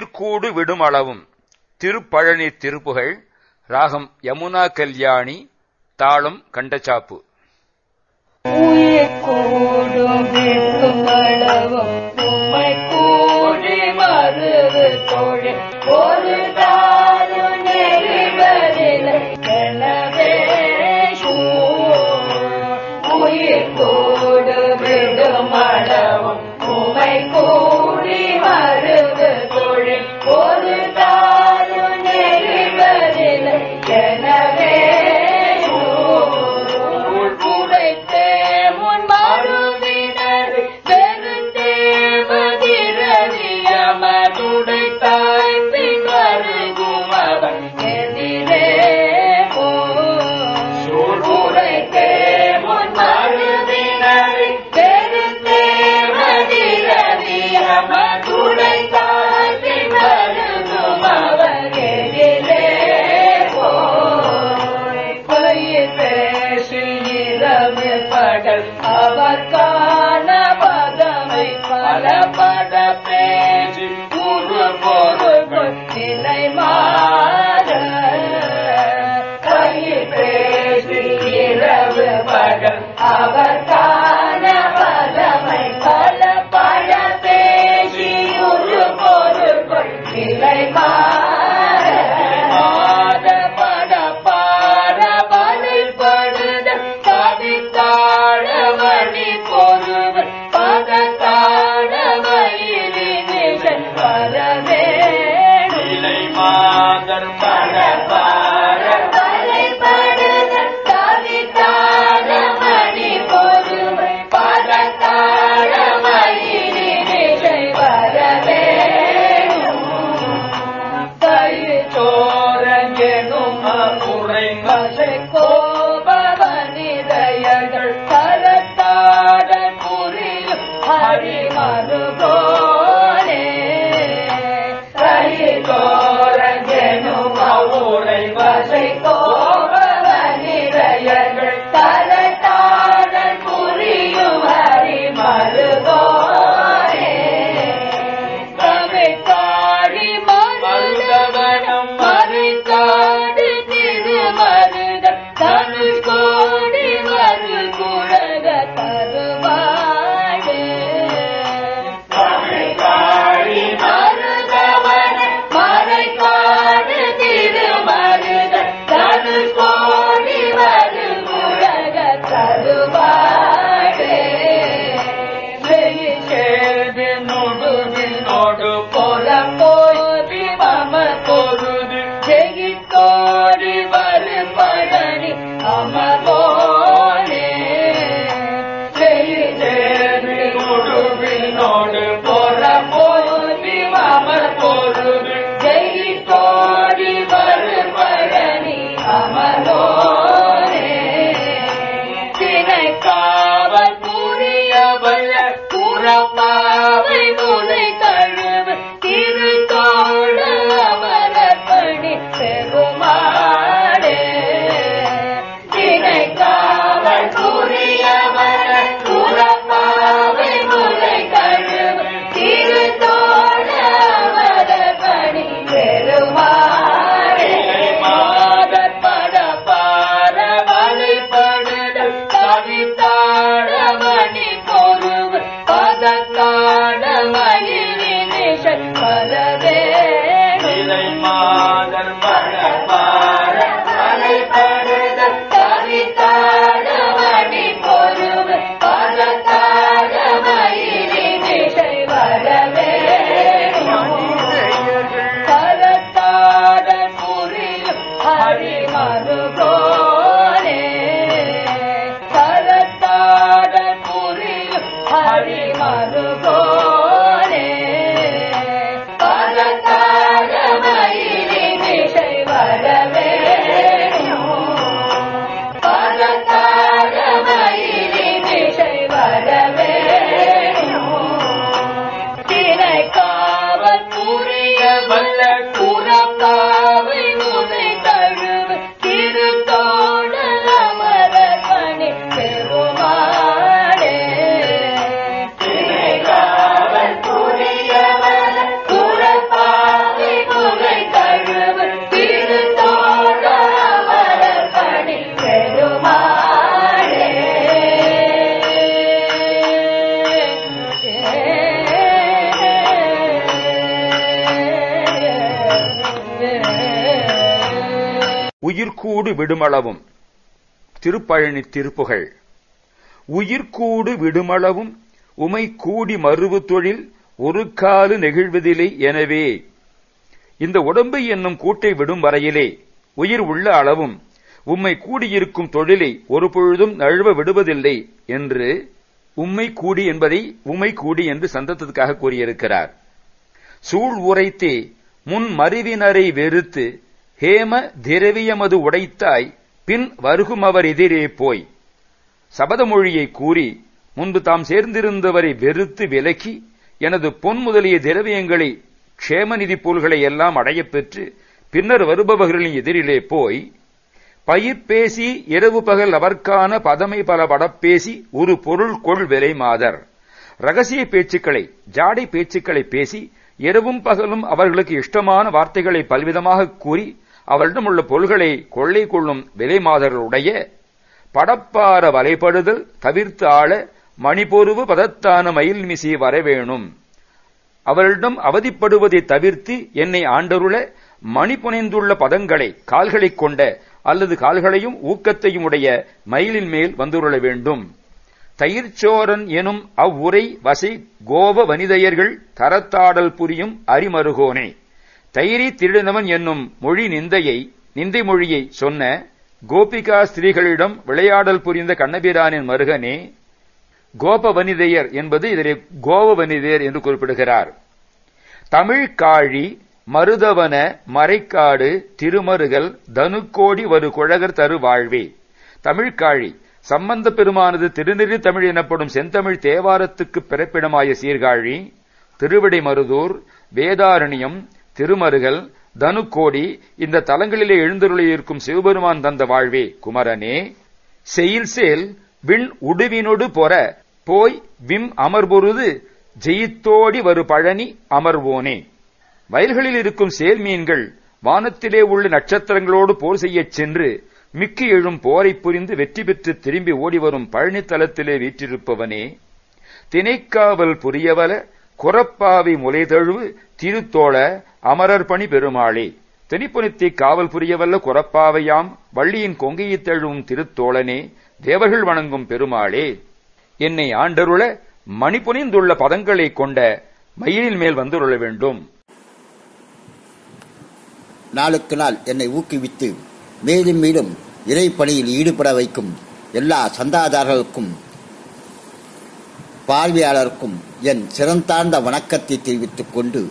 உயிர்கூடு விடுமளவும். திருப்பழனி திருப்புகள் ராகம் யமுனா கல்யாணி தாளம் கண்டச்சாப்பு. ஒரு படல். அவர் காண பதமை பல பட பேச்சு குரு பொருள் நிலை மாற. இரவு படல் அவர் take it all. மறுகோ உயிர்கூடு விடுமளவும். Thiruppazhani Thiruppugazh உயிர்கூடு விடுமளவும் உமை கூடி மறுவு தொழில் ஒரு காலு நெகிழ்வதில்லை எனவே. இந்த உடம்பு என்னும் கூட்டை விடும் வரையிலே உயிர் உள்ள அளவும் உம்மை கூடியிருக்கும் தொழிலை ஒரு பொழுதும் நழுவ விடுவதில்லை என்று உம்மை கூடி என்பதை உம்மை கூடி என்று சந்தத்திற்காக கூறியிருக்கிறார். சூழ் உரைத்தே முன் மறிவினரை வெறுத்து ஹேம திரவியமது உடைத்தாய் பின் வருகும் அவர் எதிரே போய். சபதமொழியை கூறி முன்பு தாம் சேர்ந்திருந்தவரை வெறுத்து விலக்கி எனது பொன் முதலிய திரவியங்களை க்ஷேமநிதி பொருள்களை எல்லாம் அடையப் பெற்று பின்னர் வருபவர்களின் எதிரிலே போய் பயிர் பேசி இரவு பகல் அவர்க்கான பதமை பல படப்பேசி ஒரு பொருள் கொள் விலை மாதர். ரகசிய பேச்சுக்களை ஜாடை பேச்சுக்களை பேசி இரவும் பகலும் அவர்களுக்கு இஷ்டமான வார்த்தைகளை பல்விதமாக கூறி அவரிடம் உள்ள பொருள்களை கொள்ளை கொள்ளும் விலை மாதர்களுடைய படப்பார வலைப்படுதல் தவிர்த்து ஆள மணிபொருவு பதத்தான மயில் மிசி வரவேணும் அவரிடம் அவதிப்படுவதை தவிர்த்து என்னை ஆண்டருள மணி புனைந்துள்ள பதங்களை கால்களைக் கொண்ட அல்லது கால்களையும் ஊக்கத்தையும் உடைய மயிலின் மேல் வந்துருள வேண்டும். தயிர்ச்சோரன் எனும் அவ்வுரை வசை கோவ வனிதையர்கள் தரத்தாடல் புரியும் அரிமருகோனே தைரி திருடினவன் என்னும் மொழி நிந்தையை நிந்தை மொழியை சொன்ன கோபிகா ஸ்திரீகளிடம் விளையாடல் புரிந்த கண்ணபிரானின் மருகனே கோப வனிதையர் என்பது இதனை கோவ வனிதையர் என்று குறிப்பிடுகிறார். தமிழ் காழி மருதவன மறைக்காடு திருமருகல் தனுக்கோடி ஒரு குழகர் தரு வாழ்வே. தமிழ்காழி சம்பந்த பெருமானது திருநெறி தமிழ் எனப்படும் செந்தமிழ் தேவாரத்துக்கு பிறப்பிடமாய சீர்காழி திருவிடை மருதூர் வேதாரண்யம் திருமருகல் தனுக்கோடி இந்த தலங்களிலே எழுந்தருளியிருக்கும் சிவபெருமான் தந்த வாழ்வே. குமரனே செயில் சேல் விண் உடுவினொடு பொற போய் விம் அமர்பொருது ஜெயித்தோடி வரு பழனி அமர்வோனே. வயல்களில் இருக்கும் சேல் மீன்கள் வானத்திலே உள்ள நட்சத்திரங்களோடு போர் செய்யச் சென்று மிக்கு எழும் போரை புரிந்து வெற்றி பெற்று திரும்பி ஓடிவரும் பழனித்தலத்திலே வீற்றிருப்பவனே. திணைக்காவல் புரியவல குரப்பாவை முலைதழுவு திருத்தோழ அமரர் பணி பெருமாளே தெனிப்புனித்தை காவல் புரியவல்ல குரப்பாவையாம் வள்ளியின் கொங்கையைத் தழுவும் திருத்தோழனே தேவர்கள் வணங்கும் பெருமாளே. என்னை ஆண்டருள மணிபுனிந்துள்ள பதங்களைக் கொண்ட மயிலின் மேல் வந்துருள வேண்டும். நாளுக்கு நாள் என்னை ஊக்குவித்து மேலும் மேலும் இறைப்பணியில் ஈடுபட வைக்கும் எல்லா சந்தாதாரர்களுக்கும் பார்வையாளருக்கும் என் சிறந்தார்ந்த வணக்கத்தை தெரிவித்துக் கொண்டு